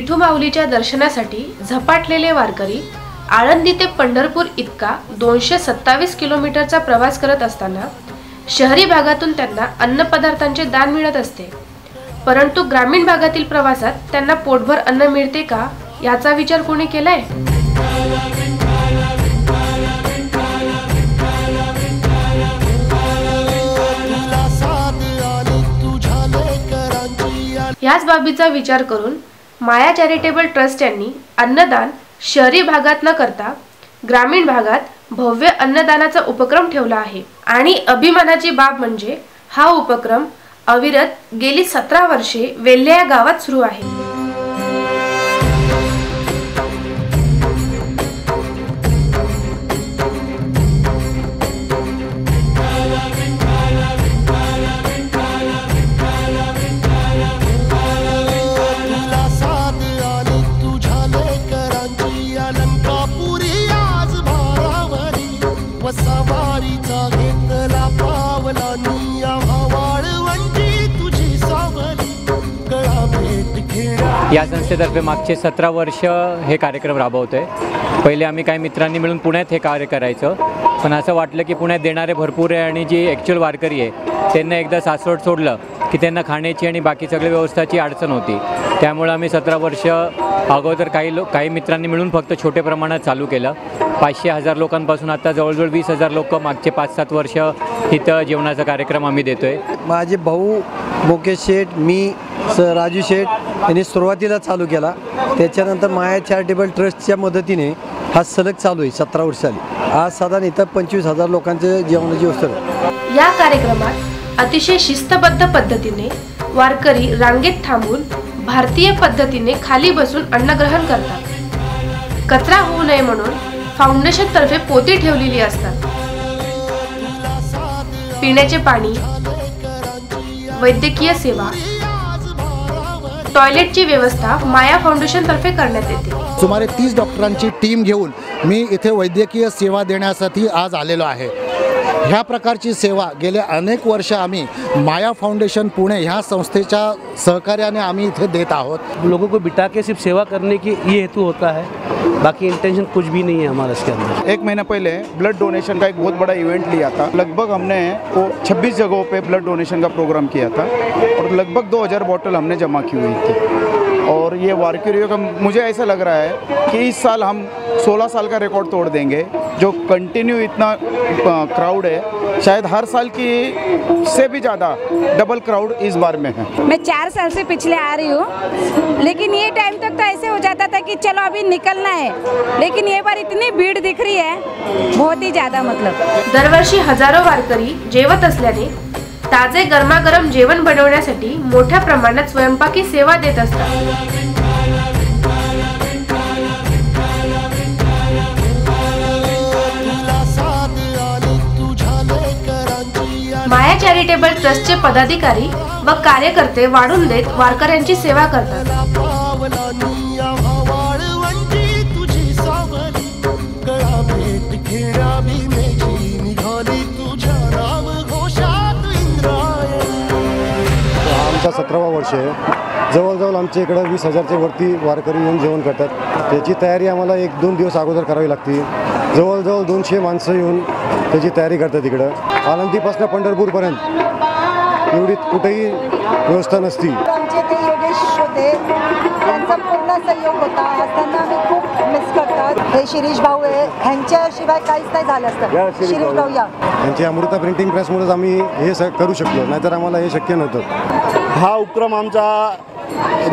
विठू माऊलीच्या दर्शनासाठी झपाटलेले वारकरी आळंदी ते पंढरपूर इतका दोनशे सत्तावीस किलोमीटरचा प्रवास करत असताना शहरी भागातून त्यांना अन्नपदार्थांचे दान मिळत असते. परंतु ग्रामीण भागातील प्रवासात त्यांना पोटभर अन्न मिळते का याचा विचार कोणी केलाय? याच बाबीचा विचार करून माया चॅरिटेबल ट्रस्ट यांनी अन्नदान शहरी भागात न करता ग्रामीण भागात भव्य अन्नदानाचा उपक्रम ठेवला आहे. आणि अभिमानाची बाब म्हणजे हा उपक्रम अविरत गेली सतरा वर्षे वेल्हे या गावात सुरू आहे. या संस्थेतर्फे मागचे सतरा वर्ष हे कार्यक्रम राबवतो आहे पहिले आम्ही काही मित्रांनी मिळून पुण्यात हे कार्य करायचं. पण असं वाटलं की पुण्यात देणारे भरपूर आहे आणि जी ॲक्च्युअल वारकरी आहे त्यांना एकदा सासवड सोडलं की त्यांना खाण्याची आणि बाकी सगळ्या व्यवस्थाची अडचण होती. त्यामुळं आम्ही सतरा वर्ष अगोदर काही लोक काही मित्रांनी मिळून फक्त छोटे प्रमाणात चालू केलं. पाचशे हजार लोकांपासून आता जवळजवळ वीस हजार लोक मागचे पाच सात वर्ष इथं जेवणाचा कार्यक्रम आम्ही देतो आहे माझे भाऊ मुकेश शेठ मी स राजू शेठ यांनी सुरुवातीला चालू केला. त्याच्यानंतर माया चॅरिटेबल ट्रस्टच्या मदतीने हा सलग चालू आहे सतरा वर्षाली आज साधारण इथं पंचवीस हजार लोकांचं जेवणाची व्यवस्था या कार्यक्रमात अतिशय शिस्तबद्ध पद्धतीने वारकरी रांगेत थांबून भारतीय पद्धतीने खाली बसून अन्नग्रहण करतात. कचरा होऊ नये म्हणून फाउंडेशन तर्फे पोती ठेवलेली असतात. पिण्याचे पाणी वैद्यकीय सेवा टॉयलेटची व्यवस्था माया फाउंडेशन तर्फे करण्यात येते. सुमारे तीस डॉक्टरांची टीम घेऊन मी इथे वैद्यकीय सेवा देण्यासाठी आज आलेलो आहे. ह्या प्रकारची सेवा गेले अनेक वर्ष आम्ही माया फाउंडेशन पुणे ह्या संस्थेच्या सहकार्याने आम्ही इथे देत आहोत. लोगों को बिठा के सिर्फ सेवा करने की ये हेतु होता है। बाकी इंटेंशन कुछ भी नहीं है हमारा इसके अंदर। एक महीना पहले ब्लड डोनेशन का एक बहुत बड़ा इवेंट लिया था। लगभग हमने वो 26 जगहों पे ब्लड डोनेशन का प्रोग्राम किया था और लगभग 2000 बोतल हमने जमा की हुई थी। और ये वारकरियों का मुझे ऐसा लग रहा है कि इस साल हम 16 साल का रिकॉर्ड तोड़ देंगे जो कंटिन्यू इतना क्राउड है। शायद हर साल की से भी ज़्यादा डबल क्राउड इस बार में है। मैं चार साल से पिछले आ रही हूँ लेकिन ये टाइम तक तो ऐसे हो जाता था कि चलो अभी निकलना है। लेकिन ये बार इतनी भीड़ दिख रही है बहुत ही ज़्यादा मतलब। दरवर्षी हजारो वारकरी जेवत असल्याने ताजे गरमागरम जेवण बनवण्यासाठी मोठ्या प्रमाणात स्वयंपाकी सेवा देत असतात. माया चॅरिटेबल ट्रस्टचे पदाधिकारी व कार्यकर्ते वाढून देत वारकऱ्यांची सेवा करतात. सतरावा वर्ष आहे. जवळजवळ आमच्या इकडं वीस हजारच्या वरती वारकरी येऊन जेवण करतात. त्याची तयारी आम्हाला एक दोन दिवस अगोदर करावी लागते. जवळजवळ दोनशे माणसं येऊन त्याची तयारी करतात इकडं. आळंदीपासून पंढरपूरपर्यंत. एवढी कुठेही व्यवस्था नसती. आमचे ते योगेश होते. त्यांचा पूर्ण सहयोग होता. आज त्यांना आम्ही खूप मिस करतात. हे शिरीष भाऊ आहे. ह्यांच्याशिवाय काहीच नाही झालं असतं. शिरीष भाऊ या. यांची अमृता प्रिंटिंग प्रेसमुळेच आम्ही हे स करू शकलो नाहीतर आम्हाला हे शक्य नव्हतं. हा उपक्रम आमचा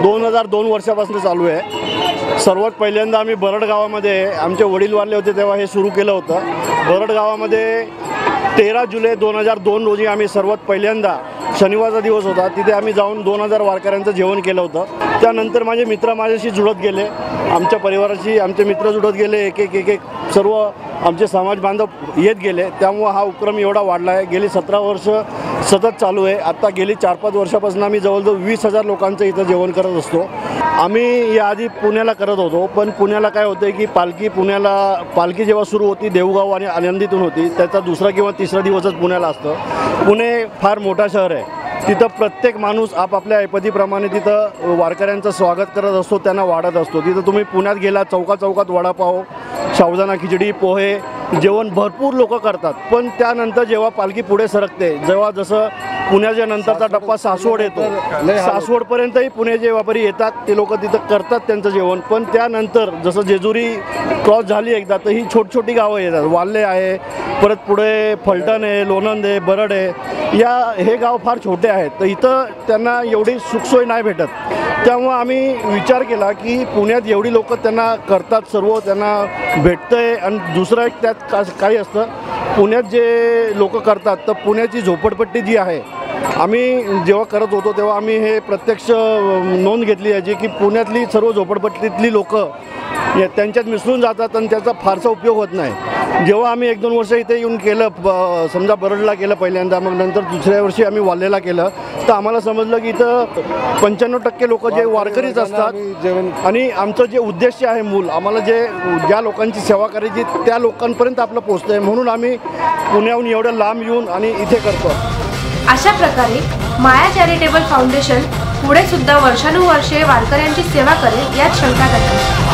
दोन हजार दोन वर्षापासून चालू आहे. सर्वात पहिल्यांदा आम्ही बरड गावामध्ये आमचे वडील वारले होते तेव्हा हे सुरू केलं होतं. बरड गावामध्ये तेरा जुलै दोन हजार दोन रोजी आम्ही सर्वात पहिल्यांदा शनिवारचा दिवस होता. तिथे आम्ही जाऊन दोन हजार वारकऱ्यांचं जेवण केलं होतं. त्यानंतर माझे मित्र माझ्याशी जुळत गेले. आमच्या परिवाराशी आमचे मित्र जुळत गेले. एक एक एक एक सर्व आमचे समाज बांधव येत गेले. त्यामुळं हा उपक्रम एवढा वाढला आहे. गेली सतरा वर्ष सतत चालू आहे. आत्ता गेली चार पाच वर्षापासून आम्ही जवळजवळ वीस हजार लोकांचं इथं जेवण करत असतो. आम्ही याआधी पुण्याला करत होतो पण पुण्याला काय होतं की पालखी पुण्याला पालखी जेव्हा सुरू होती देवगाव आणि आनंदीतून होती त्याचा दुसरा किंवा तिसरा दिवसच पुण्याला असतं. पुणे फार मोठा शहर आहे. तिथं प्रत्येक माणूस आपापल्या ऐपतीप्रमाणे तिथं वारकऱ्यांचं स्वागत करत असतो त्यांना वाढत असतो. तिथं तुम्ही पुण्यात गेला चौका चौकात वडापाव सावदाना खिचडी पोहे जेवण भरपूर लोक करतात. पण त्यानंतर जेव्हा पालखी पुढे सरकते जेव्हा जसं पुण्याच्या नंतरचा टप्पा सासवड येतो. सासवडपर्यंतही पुण्याचे व्यापारी येतात ते लोक तिथं करतात त्यांचं जेवण. पण त्यानंतर जसं जेजुरी क्रॉस झाली एकदा तर ही छोटी छोटी गावं येतात. वाल्ले आहे परत पुढे फलटण आहे लोणंद आहे बरड आहे. या हे गाव फार छोटे आहेत. तर इथं त्यांना एवढी सुखसोय नाही भेटत. त्यामुळं आम्ही विचार केला की पुण्यात एवढी लोक त्यांना करतात सर्व त्यांना भेटतंय. आणि दुसरं एक त्यात का काही असतं पुण्यात जे लोक करतात तर पुण्याची झोपडपट्टी जी आहे आम्ही जेव्हा करत होतो तेव्हा आम्ही हे प्रत्यक्ष नोंद घेतली आहे की पुण्यातली सर्व झोपडपट्टीतली लोकं त्यांच्यात मिसळून जातात आणि त्याचा फारसा उपयोग होत नाही. जेव्हा आम्ही एक दोन वर्ष इथे येऊन केलं ब- समजा बरडला केलं पहिल्यांदा मग नंतर दुसऱ्या वर्षी आम्ही वाल्लेला केलं तर आम्हाला समजलं की इथं पंच्याण्णव टक्के लोक जे वारकरीच असतात आणि आमचं जे उद्देश आहे मूल आम्हाला जे ज्या लोकांची सेवा करायची त्या लोकांपर्यंत आपलं पोचतं आहे म्हणून आम्ही पुण्याहून एवढं लांब येऊन आणि इथे करतो. अशा प्रकारे माया चॅरिटेबल फाउंडेशन पुढे सुद्धा वर्षानुवर्षे वारकऱ्यांची सेवा करेल यात शंका नाही.